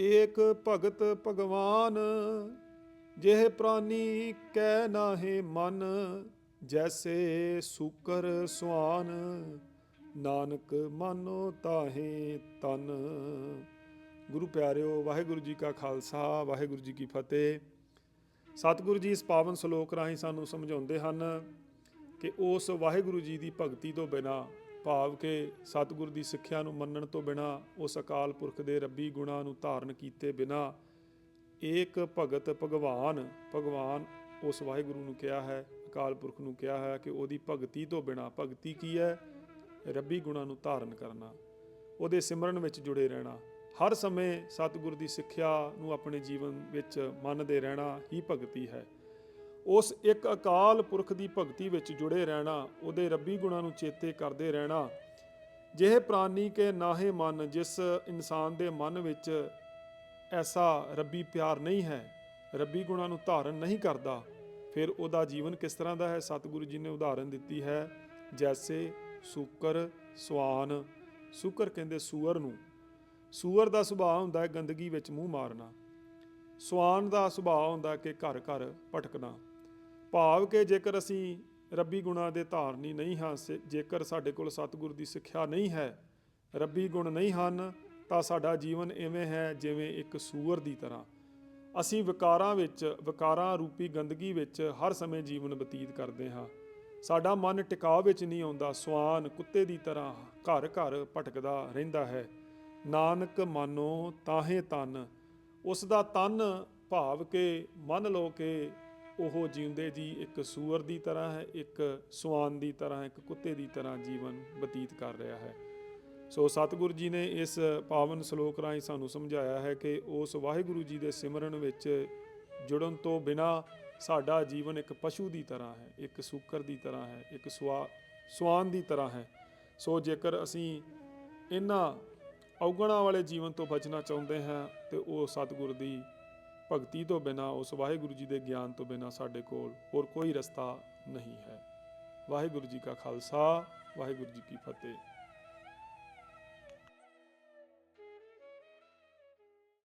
ਏਕ ਭਗਤ ਭਗਵਾਨ, ਜਿਹ ਪ੍ਰਾਨੀ ਕੈ ਨਾਹੇ ਮਨ, ਜੈਸੇ ਸੂਕਰ ਸੁਆਨ, ਨਾਨਕ ਮਾਨੋ ਤਾਹੇ ਤਨ। ਗੁਰੂ ਪਿਆਰਿਓ, ਵਾਹਿਗੁਰੂ ਜੀ ਕਾ ਖਾਲਸਾ, ਵਾਹਿਗੁਰੂ ਜੀ ਕੀ ਫਤਿਹ। ਸਤਿਗੁਰੂ ਜੀ ਇਸ ਪਾਵਨ ਸ਼ਲੋਕ ਰਾਹੀਂ ਸਾਨੂੰ ਸਮਝਾਉਂਦੇ ਹਨ ਕਿ ਉਸ ਵਾਹਿਗੁਰੂ ਜੀ ਦੀ ਭਗਤੀ ਤੋਂ ਬਿਨਾ ਭਾਵ ਕਿ ਸਤਿਗੁਰ ਦੀ ਸਿੱਖਿਆ ਨੂੰ ਮੰਨਣ ਤੋਂ ਬਿਨਾ ਉਸ ਅਕਾਲ ਪੁਰਖ ਦੇ ਰੱਬੀ ਗੁਣਾਂ ਨੂੰ ਧਾਰਨ ਕੀਤੇ ਬਿਨਾ ਏਕ ਭਗਤ ਭਗਵਾਨ ਭਗਵਾਨ ਉਸ ਵਾਹਿਗੁਰੂ ਨੂੰ ਕਿਹਾ ਹੈ, ਅਕਾਲ ਪੁਰਖ ਨੂੰ ਕਿਹਾ ਹੈ ਕਿ ਉਹਦੀ ਭਗਤੀ ਤੋਂ ਬਿਨਾ, ਭਗਤੀ ਕੀ ਹੈ? ਰੱਬੀ ਗੁਣਾਂ ਨੂੰ ਧਾਰਨ ਕਰਨਾ, ਉਹਦੇ ਸਿਮਰਨ ਵਿੱਚ ਜੁੜੇ ਰਹਿਣਾ। ਹਰ ਸਮੇਂ ਸਤਿਗੁਰ ਦੀ ਸਿੱਖਿਆ ਨੂੰ ਆਪਣੇ ਜੀਵਨ ਵਿੱਚ ਮੰਨਦੇ ਰਹਿਣਾ ਹੀ ਭਗਤੀ ਹੈ। ਉਸ ਇੱਕ ਅਕਾਲ ਪੁਰਖ ਦੀ ਭਗਤੀ ਵਿੱਚ ਜੁੜੇ ਰਹਿਣਾ, ਉਹਦੇ ਰੱਬੀ ਗੁਣਾਂ ਨੂੰ ਚੇਤੇ ਕਰਦੇ ਰਹਿਣਾ। ਜਿਹੇ ਪ੍ਰਾਨੀ ਕੇ ਨਾਹੇ ਮਨ, ਜਿਸ ਇਨਸਾਨ ਦੇ ਮਨ ਵਿੱਚ ਐਸਾ ਰੱਬੀ ਪਿਆਰ ਨਹੀਂ ਹੈ, ਰੱਬੀ ਗੁਣਾਂ ਨੂੰ ਧਾਰਨ ਨਹੀਂ ਕਰਦਾ, ਫਿਰ ਉਹਦਾ ਜੀਵਨ ਕਿਸ ਤਰ੍ਹਾਂ ਦਾ ਹੈ? ਸਤਿਗੁਰੂ ਜੀ ਨੇ ਉਦਾਹਰਨ ਦਿੱਤੀ ਹੈ, ਜੈਸੇ ਸੂਕਰ ਸਵਾਨ, ਸੂਕਰ ਕਹਿੰਦੇ ਸੂਅਰ ਨੂੰ। ਸੂਅਰ ਦਾ ਸੁਭਾਅ ਹੁੰਦਾ ਹੈ ਗੰਦਗੀ ਵਿੱਚ ਮੂੰਹ ਮਾਰਨਾ, ਸਵਾਨ ਦਾ ਸੁਭਾਅ ਹੁੰਦਾ ਕਿ ਘਰ ਘਰ ਭਟਕਣਾ। ਭਾਵ ਕਿ ਜੇਕਰ ਅਸੀਂ ਰੱਬੀ ਗੁਣਾਂ ਦੇ ਧਾਰਨੀ ਨਹੀਂ ਹਾਂ, ਸੇ- ਜੇਕਰ ਸਾਡੇ ਕੋਲ ਸਤਿਗੁਰ ਦੀ ਸਿੱਖਿਆ ਨਹੀਂ ਹੈ, ਰੱਬੀ ਗੁਣ ਨਹੀਂ ਹਨ, ਤਾਂ ਸਾਡਾ ਜੀਵਨ ਐਵੇਂ ਹੈ ਜਿਵੇਂ ਇੱਕ ਸੂਰ ਦੀ ਤਰ੍ਹਾਂ। ਅਸੀਂ ਵਿਕਾਰਾਂ ਵਿੱਚ, ਵਿਕਾਰਾਂ ਰੂਪੀ ਗੰਦਗੀ ਵਿੱਚ ਹਰ ਸਮੇਂ ਜੀਵਨ ਬਤੀਤ ਕਰਦੇ ਹਾਂ। ਸਾਡਾ ਮਨ ਟਿਕਾਅ ਵਿੱਚ ਨਹੀਂ ਆਉਂਦਾ, ਸਵਾਨ ਕੁੱਤੇ ਦੀ ਤਰ੍ਹਾਂ ਘਰ ਘਰ ਭਟਕਦਾ ਰਹਿੰਦਾ ਹੈ। ਨਾਨਕ ਮਾਨੋ ਤਾਹੇ ਤਨ, ਉਸ ਦਾ ਤਨ ਭਾਵ ਕੇ ਮੰਨ ਲਓ ਕਿ ਉਹ ਜਿਉਂਦੇ ਜੀ ਇੱਕ ਸੂਅਰ ਦੀ ਤਰ੍ਹਾਂ ਹੈ, ਇੱਕ ਸਵਾਨ ਦੀ ਤਰ੍ਹਾਂ, ਇੱਕ ਕੁੱਤੇ ਦੀ ਤਰ੍ਹਾਂ ਜੀਵਨ ਬਤੀਤ ਕਰ ਰਿਹਾ ਹੈ। ਸੋ ਸਤਿਗੁਰੂ ਜੀ ਨੇ ਇਸ ਪਾਵਨ ਸ਼ਲੋਕ ਰਾਹੀਂ ਸਾਨੂੰ ਸਮਝਾਇਆ ਹੈ ਕਿ ਉਸ ਵਾਹਿਗੁਰੂ ਜੀ ਦੇ ਸਿਮਰਨ ਵਿੱਚ ਜੁੜਨ ਤੋਂ ਬਿਨਾ ਸਾਡਾ ਜੀਵਨ ਇੱਕ ਪਸ਼ੂ ਦੀ ਤਰ੍ਹਾਂ ਹੈ, ਇੱਕ ਸੂਕਰ ਦੀ ਤਰ੍ਹਾਂ ਹੈ, ਇੱਕ ਸਵਾ ਸਵਾਨ ਦੀ ਤਰ੍ਹਾਂ ਹੈ। ਸੋ ਜੇਕਰ ਅਸੀਂ ਇਹਨਾਂ ਔਗਣਾਂ ਵਾਲੇ ਜੀਵਨ ਤੋਂ ਬਚਣਾ ਚਾਹੁੰਦੇ ਹਾਂ, ਤੇ ਉਹ ਸਤਿਗੁਰ ਦੀ ਭਗਤੀ ਤੋਂ ਬਿਨਾ, ਉਸ ਵਾਹਿਗੁਰੂ ਜੀ ਦੇ ਗਿਆਨ ਤੋਂ ਬਿਨਾ ਸਾਡੇ ਕੋਲ ਹੋਰ ਕੋਈ ਰਸਤਾ ਨਹੀਂ ਹੈ। ਵਾਹਿਗੁਰੂ ਜੀ ਕਾ ਖਾਲਸਾ, ਵਾਹਿਗੁਰੂ ਜੀ ਕੀ ਫਤਿਹ।